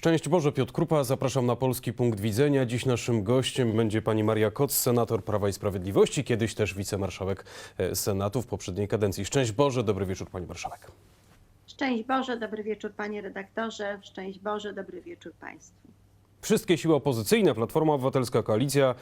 Szczęść Boże, Piotr Krupa, zapraszam na Polski Punkt Widzenia. Dziś naszym gościem będzie pani Maria Koc, senator Prawa i Sprawiedliwości, kiedyś też wicemarszałek e, Senatu w poprzedniej kadencji. Szczęść Boże, dobry wieczór pani marszałek. Szczęść Boże, dobry wieczór panie redaktorze, szczęść Boże, dobry wieczór państwu. Wszystkie siły opozycyjne, Platforma Obywatelska, Koalicja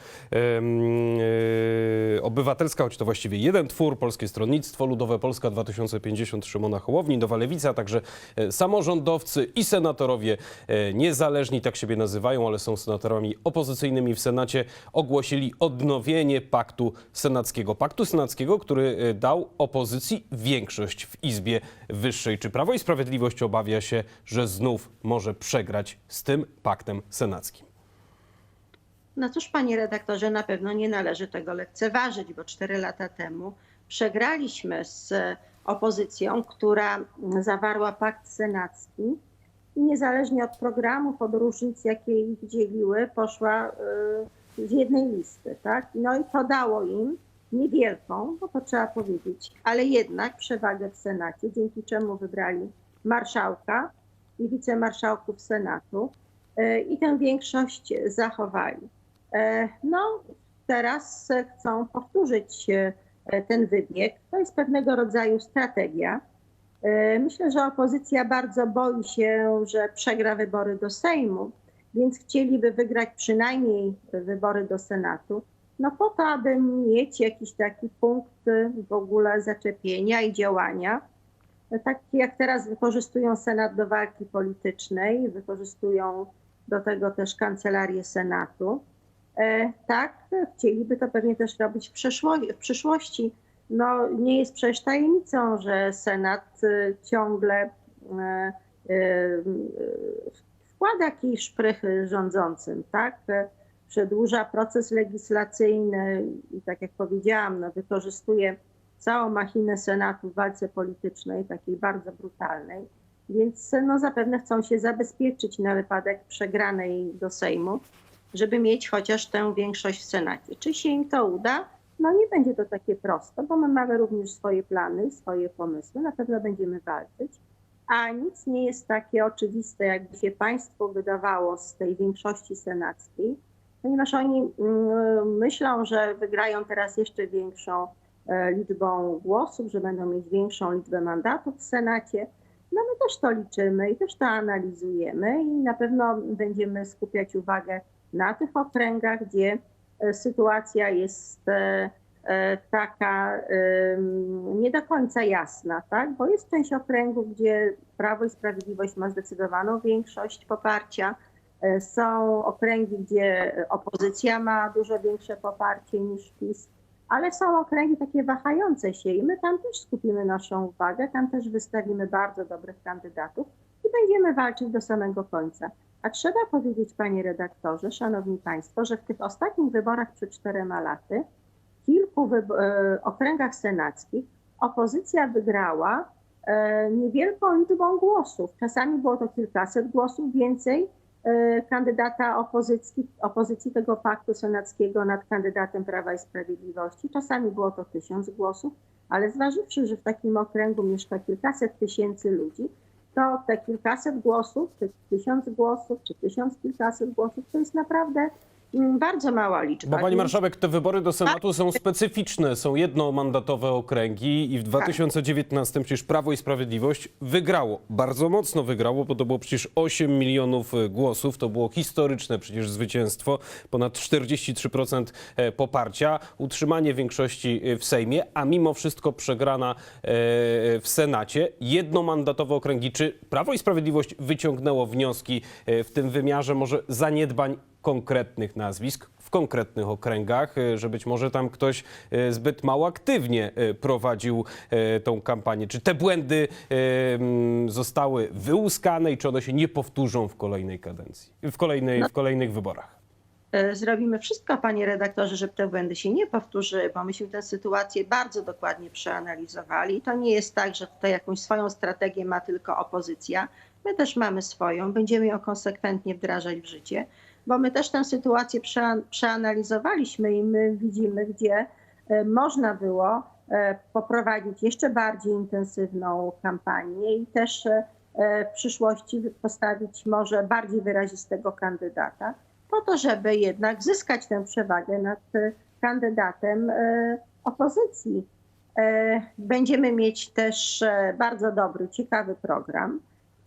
e, Obywatelska, choć to właściwie jeden twór, Polskie Stronnictwo Ludowe, Polska 2050, Szymona Hołowni, Nowa Lewica, także e, samorządowcy i senatorowie e, niezależni, tak siebie nazywają, ale są senatorami opozycyjnymi w Senacie, ogłosili odnowienie paktu senackiego. Paktu senackiego, który dał opozycji większość w Izbie Wyższej. Czy Prawo i Sprawiedliwość obawia się, że znów może przegrać z tym paktem senackim? No cóż, panie redaktorze, na pewno nie należy tego lekceważyć, bo cztery lata temu przegraliśmy z opozycją, która zawarła pakt senacki i niezależnie od programów, od różnic, jakie ich dzieliły, poszła y, z jednej listy, tak? No i to dało im niewielką, bo to trzeba powiedzieć, ale jednak przewagę w Senacie, dzięki czemu wybrali marszałka i wicemarszałków Senatu i tę większość zachowali. E, No, teraz e, chcą powtórzyć e, ten wybieg. To jest pewnego rodzaju strategia. E, Myślę, że opozycja bardzo boi się, że przegra wybory do Sejmu, więc chcieliby wygrać przynajmniej wybory do Senatu. No po to, aby mieć jakiś taki punkt e, w ogóle zaczepienia i działania. E, Tak jak teraz wykorzystują Senat do walki politycznej, wykorzystują do tego też kancelarię Senatu. E, Tak, chcieliby to pewnie też robić w, przyszłości. No, nie jest przecież tajemnicą, że Senat e, ciągle e, wkłada w szprychy rządzącym, tak? Przedłuża proces legislacyjny i tak jak powiedziałam, no, wykorzystuje całą machinę Senatu w walce politycznej, takiej bardzo brutalnej. Więc no, zapewne chcą się zabezpieczyć na wypadek przegranej do Sejmu żeby mieć chociaż tę większość w Senacie. Czy się im to uda? No nie będzie to takie proste, bo my mamy również swoje plany swoje pomysły. Na pewno będziemy walczyć, a nic nie jest takie oczywiste, jakby się państwu wydawało z tej większości senackiej, ponieważ oni mm, myślą, że wygrają teraz jeszcze większą liczbą głosów, że będą mieć większą liczbę mandatów w Senacie. No my też to liczymy i też to analizujemy i na pewno będziemy skupiać uwagę na tych okręgach, gdzie e, sytuacja jest e, e, taka nie do końca jasna, tak? bo jest część okręgów, gdzie Prawo i Sprawiedliwość ma zdecydowaną większość poparcia. E, Są okręgi, gdzie opozycja ma dużo większe poparcie niż PiS, ale są okręgi takie wahające się i my tam też skupimy naszą uwagę, tam też wystawimy bardzo dobrych kandydatów i będziemy walczyć do samego końca. A trzeba powiedzieć, panie redaktorze, szanowni państwo, że w tych ostatnich wyborach przed czterema laty, w kilku e, okręgach senackich opozycja wygrała e, niewielką liczbą głosów. Czasami było to kilkaset głosów więcej kandydata opozycji, opozycji tego paktu senackiego nad kandydatem Prawa i Sprawiedliwości. Czasami było to tysiąc głosów, ale zważywszy, że w takim okręgu mieszka kilkaset tysięcy ludzi, to te kilkaset głosów, czy tysiąc głosów, czy tysiąc kilkaset głosów, to jest naprawdę bardzo mała liczba. Bo pani marszałek, te wybory do Senatu są specyficzne, są jednomandatowe okręgi i w 2019 przecież Prawo i Sprawiedliwość wygrało, bardzo mocno wygrało, bo to było przecież 8 milionów e, głosów, to było historyczne przecież zwycięstwo, ponad 43% e, poparcia, utrzymanie większości e, w Sejmie, a mimo wszystko przegrana w Senacie, jednomandatowe okręgi. Czy Prawo i Sprawiedliwość wyciągnęło wnioski w tym wymiarze może zaniedbań konkretnych nazwisk w konkretnych okręgach, e, że być może tam ktoś e, zbyt mało aktywnie e, prowadził tą kampanię. Czy te błędy zostały wyłuskane i czy one się nie powtórzą w kolejnej kadencji, w, kolejnej, w kolejnych wyborach? Zrobimy wszystko, panie redaktorze, żeby te błędy się nie powtórzyły, bo myśmy tę sytuację bardzo dokładnie przeanalizowali. To nie jest tak, że tutaj jakąś swoją strategię ma tylko opozycja. My też mamy swoją, będziemy ją konsekwentnie wdrażać w życie, bo my też tę sytuację przean- przeanalizowaliśmy i my widzimy, gdzie e, można było e, poprowadzić jeszcze bardziej intensywną kampanię i też e, w przyszłości postawić może bardziej wyrazistego kandydata, po to, żeby jednak zyskać tę przewagę nad kandydatem opozycji. Będziemy mieć też bardzo dobry, ciekawy program,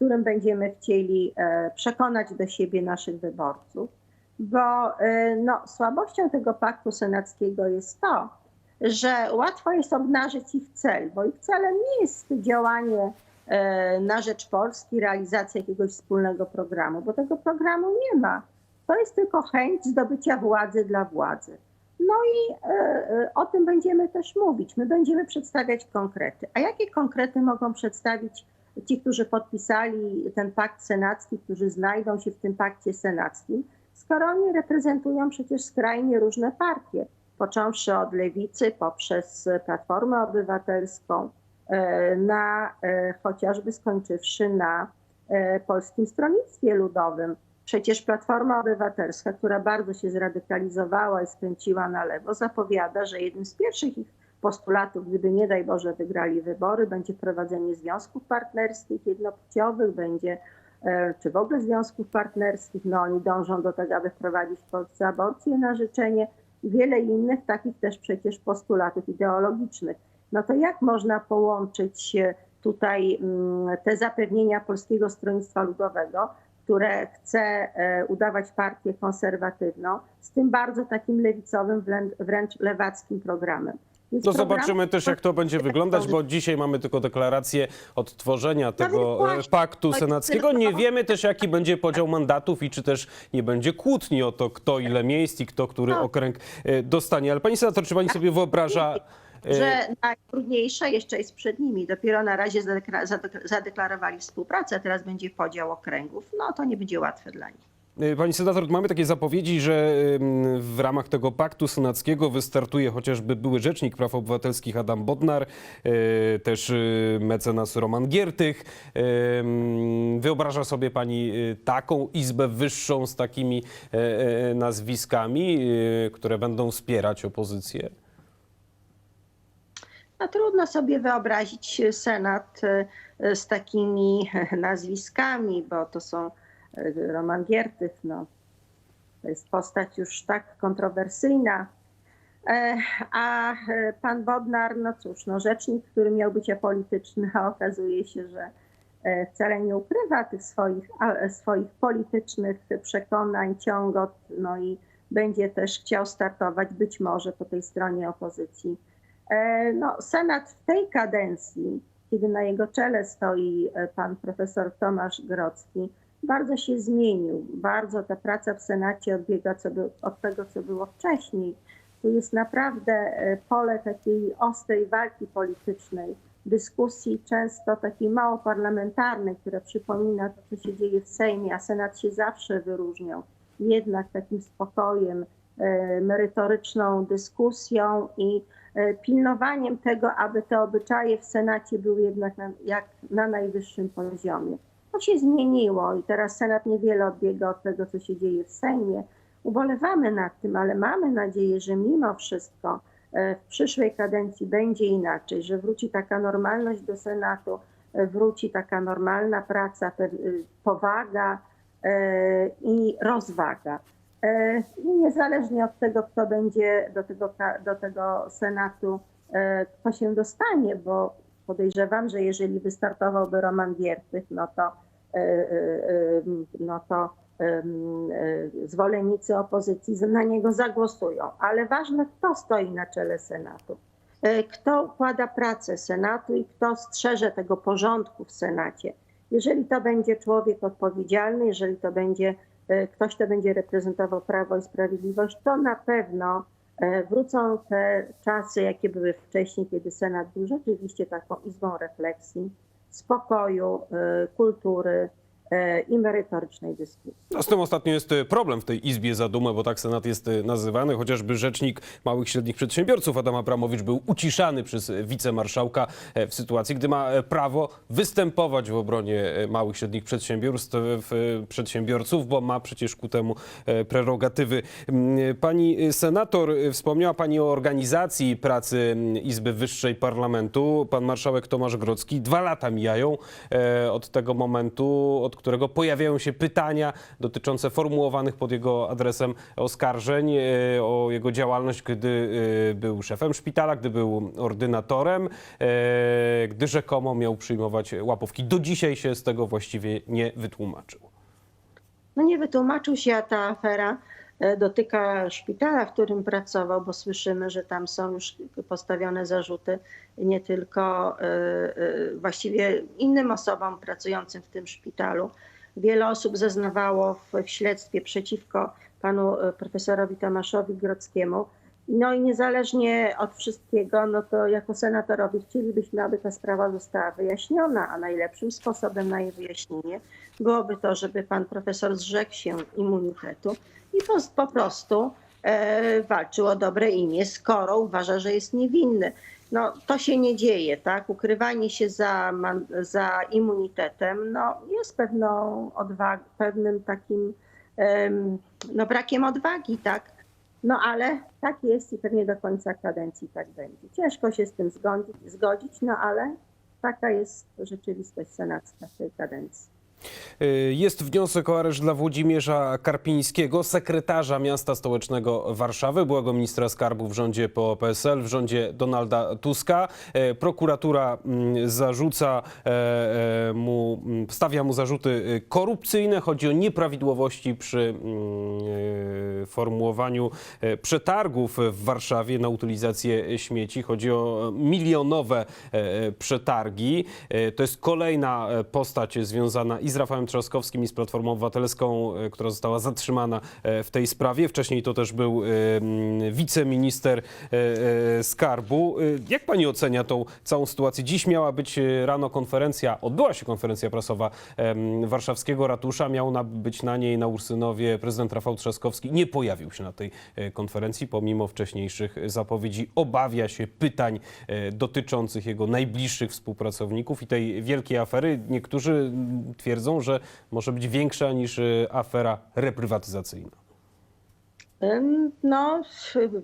którym będziemy chcieli e, przekonać do siebie naszych wyborców, bo e, no, słabością tego paktu senackiego jest to, że łatwo jest obnażyć ich cel, bo ich celem nie jest działanie e, na rzecz Polski, realizacja jakiegoś wspólnego programu, bo tego programu nie ma. To jest tylko chęć zdobycia władzy dla władzy. No i o tym będziemy też mówić. My będziemy przedstawiać konkrety. A jakie konkrety mogą przedstawić ci, którzy podpisali ten pakt senacki, którzy znajdą się w tym pakcie senackim, skoro oni reprezentują przecież skrajnie różne partie, począwszy od lewicy poprzez Platformę Obywatelską, e, na e, chociażby skończywszy na e, Polskim Stronnictwie Ludowym. Przecież Platforma Obywatelska, która bardzo się zradykalizowała i skręciła na lewo, zapowiada, że jednym z pierwszych ich postulatów, gdyby nie daj Boże wygrali wybory, będzie wprowadzenie związków partnerskich jednopłciowych, będzie e, czy w ogóle związków partnerskich. No oni dążą do tego, aby wprowadzić w Polsce aborcję na życzenie i wiele innych takich też przecież postulatów ideologicznych. No to jak można połączyć e, tutaj mm, te zapewnienia Polskiego Stronnictwa Ludowego, które chce e, udawać partię konserwatywną, z tym bardzo takim lewicowym, wrę- wręcz lewackim programem. No program- zobaczymy też, jak to będzie wyglądać, bo dzisiaj mamy tylko deklarację odtworzenia tego e, paktu To senackiego. Nie wiemy też, jaki będzie podział mandatów i czy też nie będzie kłótni o to, kto ile miejsc i kto który No. okręg e, dostanie. Ale pani senator, czy pani sobie wyobraża... e, że najtrudniejsze jeszcze jest przed nimi. Dopiero na razie zadekla- zadek- zadeklarowali współpracę, teraz będzie podział okręgów. No to nie będzie łatwe dla nich. E, Pani senator, mamy takie zapowiedzi, że w ramach tego paktu senackiego wystartuje chociażby były rzecznik praw obywatelskich Adam Bodnar, e, też e, mecenas Roman Giertych. Wyobraża sobie pani taką izbę wyższą z takimi nazwiskami, które będą wspierać opozycję? No, trudno sobie wyobrazić Senat z takimi nazwiskami, bo to są Roman Giertych, no, to jest postać już tak kontrowersyjna. E, A e, pan Bodnar, no cóż, no rzecznik, który miał być apolityczny, a okazuje się, że e, wcale nie ukrywa tych swoich, swoich politycznych przekonań, ciągot, no i będzie też chciał startować być może po tej stronie opozycji. No, Senat w tej kadencji, kiedy na jego czele stoi pan profesor Tomasz Grodzki, bardzo się zmienił. Bardzo ta praca w Senacie odbiega co by, od tego, co było wcześniej. Tu jest naprawdę e, pole takiej ostrej walki politycznej, dyskusji często takiej mało parlamentarnej, która przypomina to, co się dzieje w Sejmie, a Senat się zawsze wyróżniał jednak takim spokojem, e, merytoryczną dyskusją i e, pilnowaniem tego, aby te obyczaje w Senacie były jednak na, jak na najwyższym poziomie. To się zmieniło i teraz Senat niewiele odbiega od tego, co się dzieje w Sejmie. Ubolewamy nad tym, ale mamy nadzieję, że mimo wszystko e, w przyszłej kadencji będzie inaczej, że wróci taka normalność do Senatu, e, wróci taka normalna praca, y, powaga e, i rozwaga. E, I niezależnie od tego, kto będzie do tego, do tego Senatu, e, kto się dostanie, bo podejrzewam, że jeżeli wystartowałby Roman Giertych, no to, e, e, e, no to zwolennicy opozycji na niego zagłosują. Ale ważne, kto stoi na czele Senatu. Kto układa pracę Senatu i kto strzeże tego porządku w Senacie. Jeżeli to będzie człowiek odpowiedzialny, jeżeli to będzie ktoś, kto będzie reprezentował Prawo i Sprawiedliwość, to na pewno wrócą te czasy, jakie były wcześniej, kiedy Senat był rzeczywiście taką izbą refleksji, spokoju, e, kultury, e, i merytorycznej dyskusji. Z tym ostatnio jest e, problem w tej Izbie Zadumę, bo tak Senat jest e, nazywany. Chociażby rzecznik małych i średnich przedsiębiorców Adam Abramowicz był uciszany przez e, wicemarszałka e, w sytuacji, gdy ma e, prawo występować w obronie e, małych i średnich przedsiębiorstw, e, e, przedsiębiorców, bo ma przecież ku temu e, prerogatywy. Mm, Pani senator, e, wspomniała Pani o organizacji pracy mm, Izby Wyższej Parlamentu. Pan marszałek Tomasz Grodzki. Dwa lata mijają e, od tego momentu, od którego pojawiają się pytania dotyczące formułowanych pod jego adresem oskarżeń e, o jego działalność, gdy e, był szefem szpitala, gdy był ordynatorem, e, gdy rzekomo miał przyjmować łapówki. Do dzisiaj się z tego właściwie nie wytłumaczył. No nie wytłumaczył się, ta afera dotyka szpitala, w którym pracował, bo słyszymy, że tam są już postawione zarzuty nie tylko e, e, właściwie innym osobom pracującym w tym szpitalu. Wiele osób zeznawało w, śledztwie przeciwko panu e, profesorowi Tomaszowi Grodzkiemu. No i niezależnie od wszystkiego, no to jako senatorowie chcielibyśmy, aby ta sprawa została wyjaśniona, a najlepszym sposobem na jej wyjaśnienie byłoby to, żeby pan profesor zrzekł się immunitetu i po, po prostu e, walczył o dobre imię, skoro uważa, że jest niewinny. No, to się nie dzieje, tak? Ukrywanie się za, za immunitetem no, jest pewną odwag- pewnym takim em, no, brakiem odwagi, tak? No ale tak jest i pewnie do końca kadencji tak będzie. Ciężko się z tym zgodzić, zgodzić no ale taka jest rzeczywistość senacka w tej kadencji. Y, Jest wniosek o areszt dla Włodzimierza Karpińskiego, sekretarza miasta stołecznego Warszawy, byłego ministra skarbu w rządzie PO-PSL, w rządzie Donalda Tuska. E, Prokuratura mm, zarzuca e, e, mu, mm, stawia mu zarzuty y, korupcyjne. Chodzi o nieprawidłowości przy mm, formułowaniu e, przetargów w Warszawie na utylizację śmieci. Chodzi o milionowe przetargi. To jest kolejna postać związana i z Rafałem Trzaskowskim i z Platformą Obywatelską, e, która została zatrzymana e, w tej sprawie. Wcześniej to też był e, wiceminister skarbu. Jak pani ocenia tą całą sytuację? Dziś miała być rano konferencja, odbyła się konferencja prasowa warszawskiego ratusza. Miał być na niej na Ursynowie prezydent Rafał Trzaskowski. Nie pojawił się na tej konferencji, pomimo wcześniejszych zapowiedzi. Obawia się pytań dotyczących jego najbliższych współpracowników i tej wielkiej afery. Niektórzy mm, twierdzą, że może być większa niż e, afera reprywatyzacyjna. No,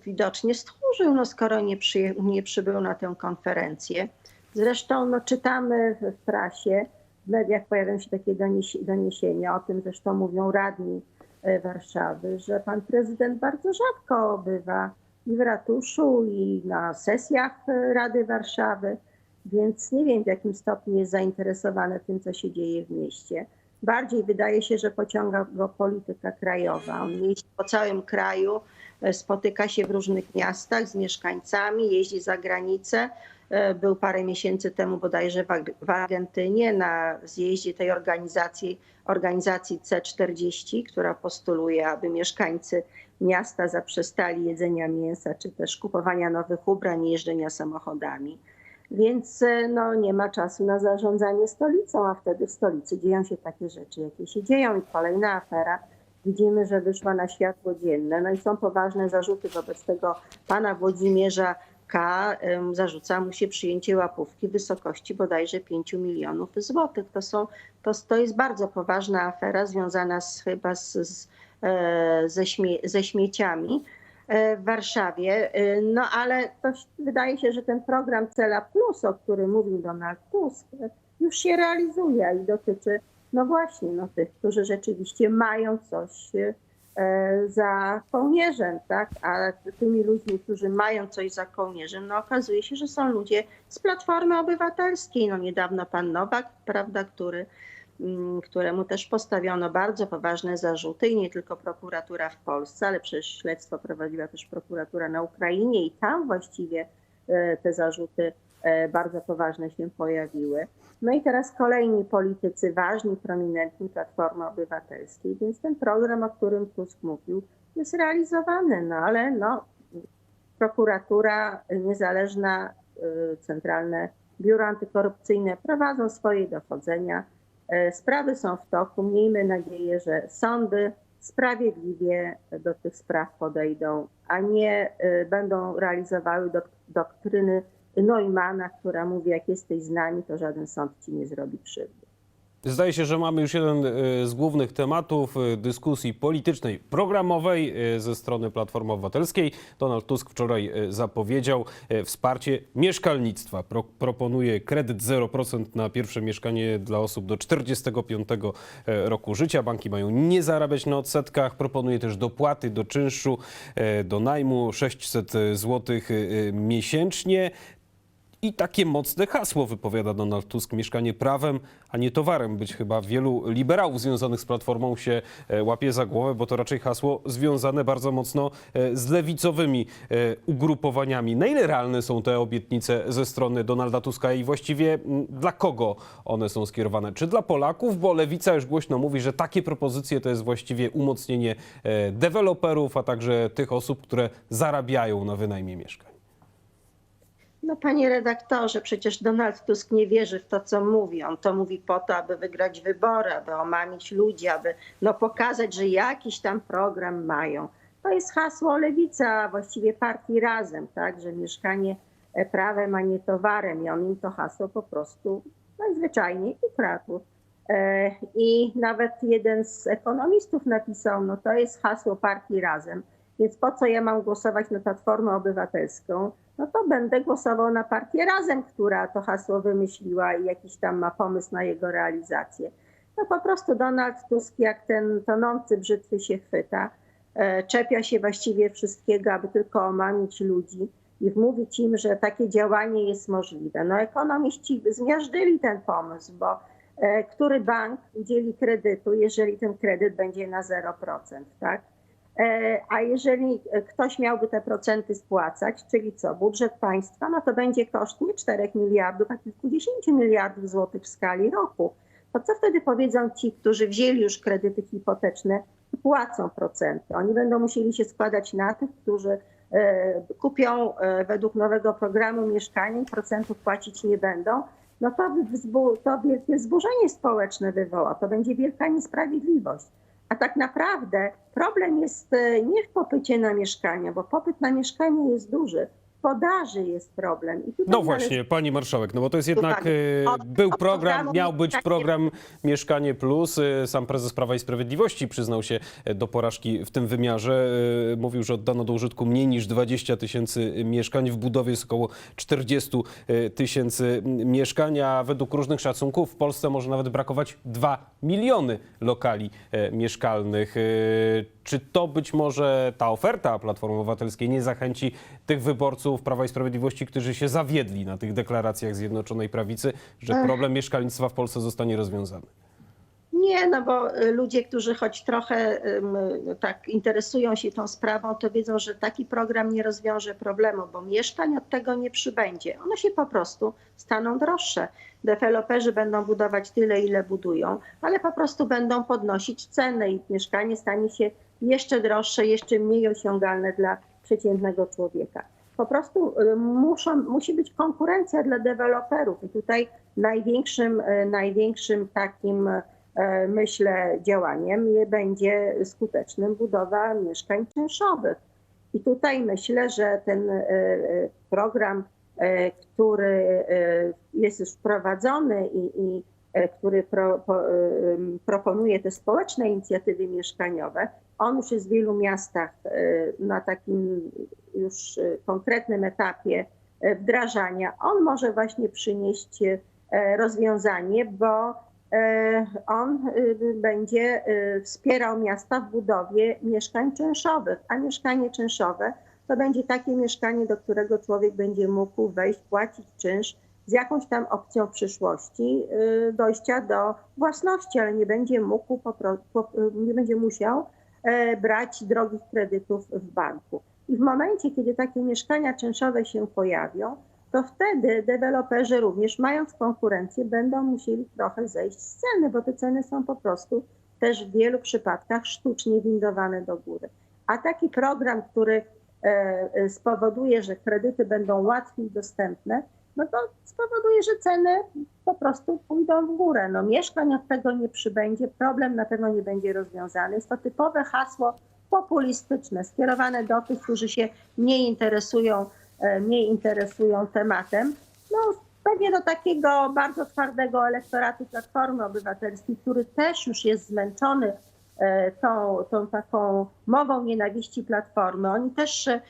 widocznie stchórzył, no, skoro nie, przyje, nie przybył na tę konferencję. Zresztą no, czytamy w prasie, w mediach pojawiają się takie doniesi- doniesienia, o tym zresztą mówią radni e, Warszawy, że pan prezydent bardzo rzadko bywa i w ratuszu, i na sesjach e, Rady Warszawy, więc nie wiem w jakim stopniu jest zainteresowany tym, co się dzieje w mieście. Bardziej wydaje się, że pociąga go polityka krajowa. On jeździ po całym kraju, e, spotyka się w różnych miastach z mieszkańcami, jeździ za granicę. E, Był parę miesięcy temu bodajże w Argentynie na zjeździe tej organizacji, organizacji C40, która postuluje, aby mieszkańcy miasta zaprzestali jedzenia mięsa, czy też kupowania nowych ubrań i jeżdżenia samochodami. Więc e, no, nie ma czasu na zarządzanie stolicą, a wtedy w stolicy dzieją się takie rzeczy, jakie się dzieją. I kolejna afera, widzimy, że wyszła na światło dzienne. No i są poważne zarzuty wobec tego pana Włodzimierza K. Zarzuca mu się przyjęcie łapówki w wysokości bodajże 5 milionów złotych. To, są, to, to jest bardzo poważna afera związana z, chyba z, z, e, ze, śmie, ze śmieciami w Warszawie. E, No ale to wydaje się, że ten program Cela Plus, o którym mówił Donald Tusk, e, już się realizuje i dotyczy, no właśnie, no tych, którzy rzeczywiście mają coś e, za kołnierzem, tak? A tymi ludźmi, którzy mają coś za kołnierzem, no okazuje się, że są ludzie z Platformy Obywatelskiej. No niedawno pan Nowak, prawda, który któremu też postawiono bardzo poważne zarzuty i nie tylko prokuratura w Polsce, ale przecież śledztwo prowadziła też prokuratura na Ukrainie i tam właściwie e, te zarzuty e, bardzo poważne się pojawiły. No i teraz kolejni politycy ważni, prominentni Platformy Obywatelskiej, więc ten program, o którym Tusk mówił, jest realizowany, no ale no, prokuratura niezależna, y, centralne biuro antykorupcyjne prowadzą swoje dochodzenia Sprawy są w toku. Miejmy nadzieję, że sądy sprawiedliwie do tych spraw podejdą, a nie e, będą realizowały dok- doktryny Neumana, która mówi, jak jesteś z nami, to żaden sąd ci nie zrobi krzywdy. Zdaje się, że mamy już jeden e, z głównych tematów e, dyskusji politycznej, programowej e, ze strony Platformy Obywatelskiej. Donald Tusk wczoraj zapowiedział wsparcie mieszkalnictwa. Pro, proponuje kredyt 0% na pierwsze mieszkanie dla osób do 45 e, roku życia. Banki mają nie zarabiać na odsetkach. Proponuje też dopłaty do czynszu, do najmu 600 zł miesięcznie. I takie mocne hasło wypowiada Donald Tusk. Mieszkanie prawem, a nie towarem. Być chyba wielu liberałów związanych z Platformą się e, łapie za głowę, bo to raczej hasło związane bardzo mocno e, z lewicowymi e, ugrupowaniami. Na ile realne są te obietnice ze strony Donalda Tuska i właściwie dla kogo one są skierowane? Czy dla Polaków? Bo lewica już głośno mówi, że takie propozycje to jest właściwie umocnienie deweloperów, a także tych osób, które zarabiają na wynajmie mieszkań. No panie redaktorze, przecież Donald Tusk nie wierzy w to, co mówi. On to mówi po to, aby wygrać wybory, aby omamić ludzi, aby no, pokazać, że jakiś tam program mają. To jest hasło lewicy, a właściwie partii razem, tak, że mieszkanie e, prawem, a nie towarem. I on im to hasło po prostu najzwyczajniej ukradł. E, I nawet jeden z ekonomistów napisał, no to jest hasło partii razem, więc po co ja mam głosować na Platformę Obywatelską? No to będę głosował na partię Razem, która to hasło wymyśliła i jakiś tam ma pomysł na jego realizację. No po prostu Donald Tusk jak ten tonący brzytwy się chwyta, e, czepia się właściwie wszystkiego, aby tylko omamić ludzi i wmówić im, że takie działanie jest możliwe. No ekonomiści zmiażdżyli ten pomysł, bo e, który bank udzieli kredytu, jeżeli ten kredyt będzie na 0%, tak? E, A jeżeli ktoś miałby te procenty spłacać, czyli co, budżet państwa, no to będzie koszt nie 4 miliardów, a kilkudziesięciu miliardów złotych w skali roku. To co wtedy powiedzą ci, którzy wzięli już kredyty hipoteczne i płacą procenty? Oni będą musieli się składać na tych, którzy e, kupią e, według nowego programu mieszkanie i procentów płacić nie będą. No to, to wielkie wzburzenie społeczne wywoła, to będzie wielka niesprawiedliwość. A tak naprawdę problem jest e, nie w popycie na mieszkania, bo popyt na mieszkanie jest duży. Podaży jest problem. No należy- właśnie, pani marszałek, no bo to jest jednak, e, Od- był od program, miał być program Mieszkanie Plus. E, Sam prezes Prawa i Sprawiedliwości przyznał się e, do porażki w tym wymiarze. Mówił, że oddano do użytku mniej niż 20 tysięcy mieszkań. W budowie jest około 40 e, tysięcy mieszkań, a według różnych szacunków w Polsce może nawet brakować 2 miliony lokali mieszkalnych. Czy to być może ta oferta Platformy Obywatelskiej nie zachęci tych wyborców Prawa i Sprawiedliwości, którzy się zawiedli na tych deklaracjach Zjednoczonej Prawicy, że problem mieszkalnictwa w Polsce zostanie rozwiązany? Nie, no bo y, ludzie, którzy choć trochę tak interesują się tą sprawą, to wiedzą, że taki program nie rozwiąże problemu, bo mieszkań od tego nie przybędzie. One się po prostu staną droższe. Deweloperzy będą budować tyle, ile budują, ale po prostu będą podnosić ceny i mieszkanie stanie się jeszcze droższe, jeszcze mniej osiągalne dla przeciętnego człowieka. Po prostu y, muszą, musi być konkurencja dla deweloperów i tutaj największym, y, największym takim e, myślę, działaniem będzie skutecznym budowa mieszkań czynszowych. I tutaj myślę, że ten program, który jest już wprowadzony i, i który pro, po, proponuje te społeczne inicjatywy mieszkaniowe, on już jest w wielu miastach e, na takim już e, konkretnym etapie e, wdrażania. On może właśnie przynieść rozwiązanie, bo on będzie wspierał miasta w budowie mieszkań czynszowych, a mieszkanie czynszowe to będzie takie mieszkanie, do którego człowiek będzie mógł wejść, płacić czynsz z jakąś tam opcją w przyszłości dojścia do własności, ale nie będzie mógł, nie będzie musiał brać drogich kredytów w banku. I w momencie, kiedy takie mieszkania czynszowe się pojawią, to wtedy deweloperzy również mając konkurencję będą musieli trochę zejść z ceny, bo te ceny są po prostu też w wielu przypadkach sztucznie windowane do góry. A taki program, który e, e, spowoduje, że kredyty będą łatwiej dostępne, no to spowoduje, że ceny po prostu pójdą w górę. No mieszkań od tego nie przybędzie, problem na pewno nie będzie rozwiązany. Jest to typowe hasło populistyczne, skierowane do tych, którzy się mniej interesują, e, mniej interesują tematem. No pewnie do takiego bardzo twardego elektoratu Platformy Obywatelskiej, który też już jest zmęczony tą, tą taką mową nienawiści Platformy. Oni też e,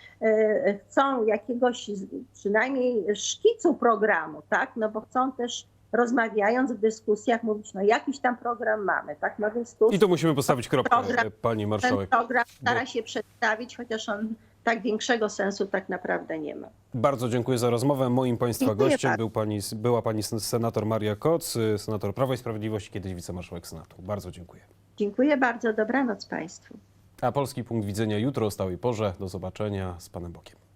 chcą jakiegoś przynajmniej szkicu programu, tak? No bo chcą też rozmawiając w dyskusjach mówić, no jakiś tam program mamy, tak? No więc tu I tu musimy postawić kropkę, Program. e, pani ten marszałek. program stara Bo- się przedstawić, chociaż on tak większego sensu tak naprawdę nie ma. Bardzo dziękuję za rozmowę. Moim państwa Dziękuję gościem bardzo. był pani, była pani senator Maria Koc, y, senator Prawa i Sprawiedliwości, kiedyś wicemarszałek Senatu. Bardzo dziękuję. Dziękuję bardzo, dobranoc Państwu. A polski punkt widzenia jutro o stałej porze. Do zobaczenia z panem Bokiem.